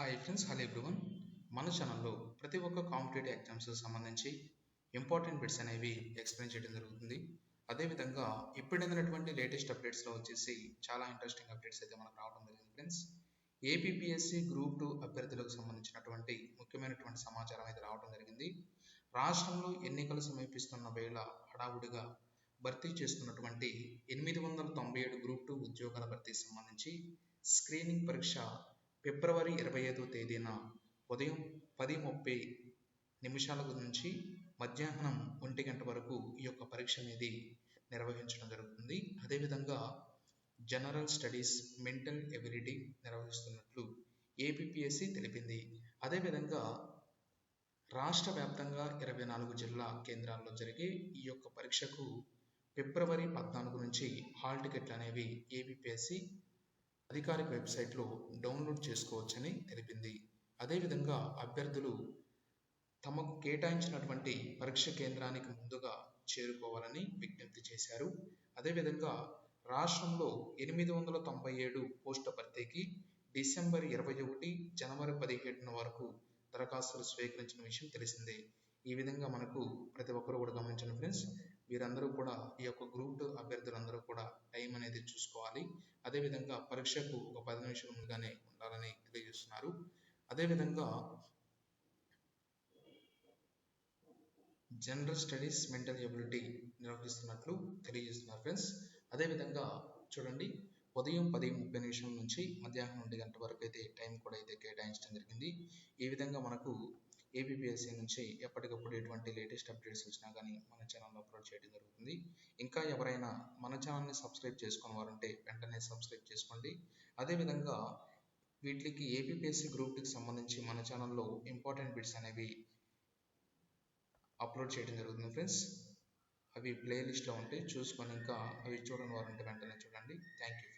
Hi friends hello everyone మన ఛానల్లో ప్రతి ఒక్క కాంపిటేటివ్ ఎగ్జామ్స్ సంబంధించి ఇంపార్టెంట్ బిట్స్ అనేవి ఎక్స్ప్లెయిన్ చేయడం జరుగుతుంది. అదేవిధంగా ఇప్పుడైనటువంటి లేటెస్ట్ అప్డేట్స్లో వచ్చేసి చాలా ఇంట్రెస్టింగ్ అప్డేట్స్ అయితే మనకు రావడం జరిగింది ఫ్రెండ్స్ ఏపీపీఎస్సి గ్రూప్ టూ అభ్యర్థులకు సంబంధించినటువంటి ముఖ్యమైనటువంటి సమాచారం అయితే రావడం జరిగింది. రాష్ట్రంలో ఎన్నికలు సమీపిస్తున్న వేళ హడావుడిగా భర్తీ చేస్తున్నటువంటి ఎనిమిది వందల తొంభై ఏడు గ్రూప్ టూ ఉద్యోగాల భర్తీ సంబంధించి స్క్రీనింగ్ పరీక్ష ఫిబ్రవరి ఇరవై ఐదో తేదీన ఉదయం పది ముప్పై నిమిషాల నుంచి మధ్యాహ్నం ఒంటి గంట వరకు ఈ యొక్క పరీక్ష అనేది నిర్వహించడం జరుగుతుంది. అదేవిధంగా జనరల్ స్టడీస్ మెంటల్ ఎబిలిటీ నిర్వహిస్తున్నట్లు ఏపీపీఎస్సి తెలిపింది. అదేవిధంగా రాష్ట్ర వ్యాప్తంగా ఇరవై నాలుగు జిల్లా కేంద్రాల్లో జరిగే ఈ యొక్క పరీక్షకు ఫిబ్రవరి పద్నాలుగు నుంచి హాల్ టికెట్లు అనేవి ఏపీపీఎస్సి అధికారిక వెబ్సైట్లో డౌన్లోడ్ చేసుకోవచ్చని తెలిపింది. అదేవిధంగా అభ్యర్థులు తమకు కేటాయించినటువంటి పరీక్ష కేంద్రానికి ముందుగా చేరుకోవాలని విజ్ఞప్తి చేశారు. అదేవిధంగా రాష్ట్రంలో ఎనిమిది వందల తొంభై ఏడు పోస్టుల భర్తీకి డిసెంబర్ ఇరవై ఒకటి జనవరి పదిహేడున వరకు దరఖాస్తులు స్వీకరించిన విషయం తెలిసిందే. ఈ విధంగా మనకు ప్రతి ఒక్కరు కూడా గమనించిన ఫ్రెండ్స్. వీరందరూ కూడా ఈ యొక్క గ్రూప్ టూ అభ్యర్థులందరూ కూడా టైం అనేది చూసుకోవాలి. అదేవిధంగా పరీక్షకు ఒక పది నిమిషాల ముందుగానే ఉండాలని తెలియజేస్తున్నారు. అదేవిధంగా జనరల్ స్టడీస్ మెంటల్ ఎబిలిటీ నిర్వహిస్తున్నట్లు తెలియజేస్తున్నారు ఫ్రెండ్స్. అదేవిధంగా చూడండి ఉదయం పది ముప్పై నిమిషం నుంచి మధ్యాహ్నం రెండు గంటల వరకు అయితే టైం కూడా అయితే కేటాయించడం జరిగింది. ఈ విధంగా మనకు ఏబిపిఎస్సి నుంచి ఎప్పటికప్పుడు ఎటువంటి లేటెస్ట్ అప్డేట్స్ వచ్చినా కానీ మన ఛానల్లో అప్లోడ్ చేయడం జరుగుతుంది. ఇంకా ఎవరైనా మన ఛానల్ని సబ్స్క్రైబ్ చేసుకుని వారుంటే వెంటనే సబ్స్క్రైబ్ చేసుకోండి. అదేవిధంగా వీటికి ఏపీపీఎస్సీ గ్రూప్కి సంబంధించి మన ఛానల్లో ఇంపార్టెంట్ బిట్స్ అనేవి అప్లోడ్ చేయడం జరుగుతుంది ఫ్రెండ్స్ అవి ప్లేలిస్ట్లో ఉంటాయి చూసుకొని ఇంకా అవి చూడని వారంటే వెంటనే చూడండి. Thank you